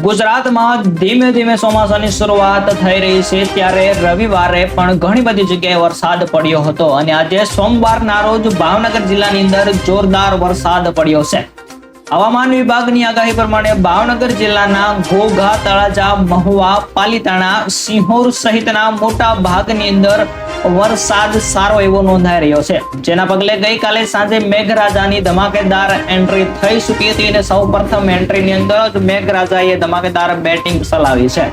ગુજરાતમાં ધીમે ધીમે ચોમાસાની શરૂઆત થઈ રહી છે, ત્યારે રવિવારે પણ ઘણી બધી જગ્યાએ વરસાદ પડ્યો હતો અને આજે સોમવારના રોજ ભાવનગર જિલ્લાની અંદર જોરદાર વરસાદ પડ્યો છે. હવામાન વિભાગની આગાહી પ્રમાણે ભાવનગર જિલ્લાના ઘોઘા, તળાજા, મહુવા, પાલીતાણા, સિંહોર સહિતના મોટા ભાગની અંદર વરસાદ સારો એવો નોંધાઈ રહ્યો છે. જેના પગલે ગઈકાલે સાંજે મેઘરાજાની ધમાકેદાર એન્ટ્રી થઈ ચૂકી હતી અને સૌ પ્રથમ એન્ટ્રીની અંદર જ મેઘરાજાએ ધમાકેદાર બેટિંગ ચલાવી છે.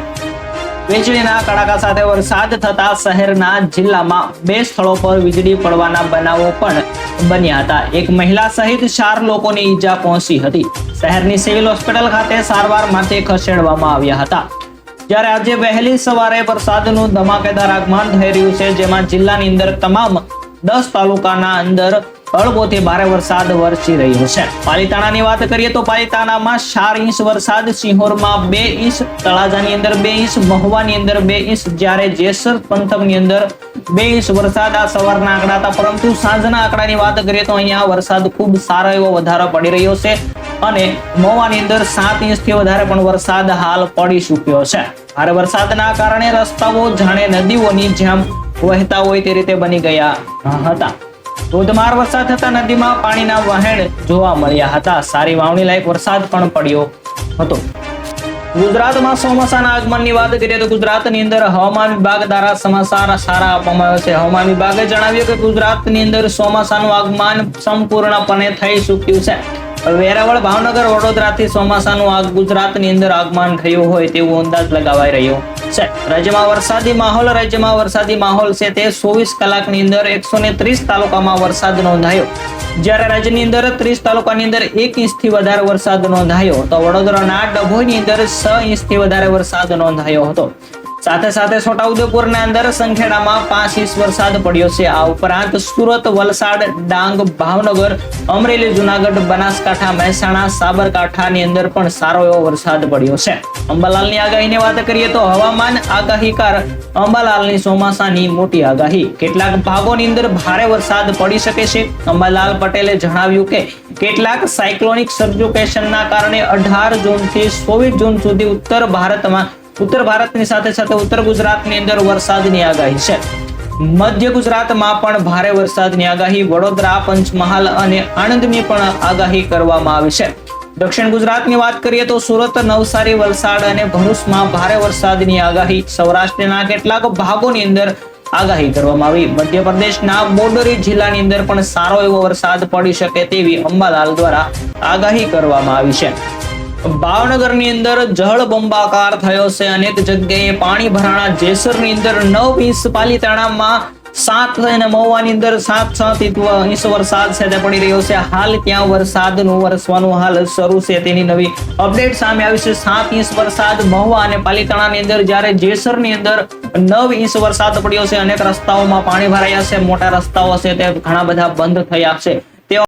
વીજળીના કડાકા સાથે વરસાદ થતા શહેરના જિલ્લામાં બે સ્થળો પર વીજળી પડવાના બનાવો પણ બન્યા હતા. એક મહિલા સહિત ચાર લોકોને ઈજા પહોંચી હતી. શહેરની સિવિલ હોસ્પિટલ ખાતે સારવાર માટે ખસેડવામાં આવ્યા હતા. જ્યારે આજે વહેલી સવારે વરસાદનું ધમાકેદાર આગમન થઈ રહ્યું છે, જેમાં જિલ્લાની અંદર તમામ દસ તાલુકાના અંદર હળવોથી ભારે વરસાદ વરસી રહ્યો છે. પાલિતાણાની વાત કરીએ તો પાલિતાણામાં ચાર ઇંચ વરસાદ, સિંહોરમાં બે ઇંચ, તળાજાની અંદર બે ઇંચ, મહુવાની અંદર બે ઇંચ, જ્યારે જેસર પંથકની અંદર બે ઇંચ વરસાદ. આ સવારના આંકડા હતા, પરંતુ સાંજના આંકડાની વાત કરીએ તો અહીંયા વરસાદ ખૂબ સારો એવો વધારો પડી રહ્યો છે અને મહુવાની અંદર સાત ઇંચથી વધારે પણ વરસાદ હાલ પડી ચૂક્યો છે. ભારે વરસાદના કારણે રસ્તાઓ, જાણે નદીઓની જેમ વહેતા હોય તે રીતે બની ગયા હતા. ધોધમાર વરસાદ થતા નદીમાં પાણીના વહેણ જોવા મળ્યા હતા. સારી વાવણી લાયક વરસાદ પણ પડ્યો હતો. ગુજરાતમાં ચોમાસાના આગમનની વાત કરીએ તો ગુજરાતની અંદર હવામાન વિભાગ દ્વારા સમાચાર સારા આપવામાં આવ્યા છે. હવામાન વિભાગે જણાવ્યું કે ગુજરાતની અંદર ચોમાસાનું આગમન સંપૂર્ણપણે થઈ ચૂક્યું છે. વેરાવળ, ભાવનગર, વડોદરાથી ચોમાસાનું આગ ગુજરાતની અંદર આગમન થયું હોય તેવો અંદાજ લગાવાઈ રહ્યો છે. રાજ્યમાં વરસાદી માહોલ, રાજ્યમાં વરસાદી માહોલ છે તે ચોવીસ કલાકની અંદર એકસો ને ત્રીસ તાલુકામાં વરસાદ નોંધાયો. જ્યારે રાજ્યની અંદર ત્રીસ તાલુકાની અંદર એક ઇંચથી વધારે વરસાદ નોંધાયો, તો વડોદરાના ડભોઈની અંદર છ ઇંચથી વધારે વરસાદ નોંધાયો હતો. સાથે સાથે છોટાઉદેપુરના અંદર સંખેડામાં પાંચ ઇંચ વરસાદ પડ્યો છે. આ ઉપરાંત સુરત, વલસાડ, ડાંગ, ભાવનગર, અમરેલી, જુનાગઢ, બનાસકાંઠા, મહેસાણા, સાબરકાંઠાની અંદર પણ સારો એવો વરસાદ પડ્યો છે. અંબાલાલની આગાહીની વાત કરીએ તો હવામાન આગાહીકાર અંબાલાલની ચોમાસાની મોટી આગાહી. કેટલાક ભાગોની અંદર ભારે વરસાદ પડી શકે છે. અંબાલાલ પટેલે જણાવ્યું કે કેટલાક સાયક્લોનિક સર્જુકેશનના કારણે અઢાર જૂનથી ચોવીસ જૂન સુધી ઉત્તર ભારતમાં ઉત્તર ભારતની સાથે સાથે ઉત્તર ગુજરાતની અંદર વરસાદની આગાહી છે. મધ્ય ગુજરાતમાં પણ ભારે વરસાદની આગાહી, વડોદરા, પંચમહાલ અને આણંદની પણ આગાહી કરવામાં આવી છે. દક્ષિણ ગુજરાતની વાત કરીએ તો સુરત, નવસારી, વલસાડ અને ભરૂચમાં ભારે વરસાદની આગાહી. સૌરાષ્ટ્રના કેટલાક ભાગોની અંદર આગાહી કરવામાં આવી. મધ્યપ્રદેશના બોડોરી જિલ્લાની અંદર પણ સારો એવો વરસાદ પડી શકે તેવી અંબાલાલ દ્વારા આગાહી કરવામાં આવી છે. ભાવનગરની અંદર જળ બંબાકાર થયો છે અનેક જગ્યાએ પાણી ભરાણા જેસરની અંદર નવ ઇંચ પાલીતાણામાં સાત અને મહુવાની અંદર સાત સાત ઇંચ વરસાદ છે તે પડી રહ્યો છે. હાલ ત્યાં વરસાદનું વરસવાનું હાલ શરૂ છે. તેની નવી અપડેટ સામે આવી છે. સાત ઇંચ વરસાદ મહુવા અને પાલીતાણાની અંદર જ્યારે જેસરની અંદર નવ ઇંચ વરસાદ પડ્યો છે. અનેક રસ્તાઓમાં પાણી ભરાયા છે. મોટા રસ્તાઓ છે. તે ઘણા બધા બંધ થયા છે.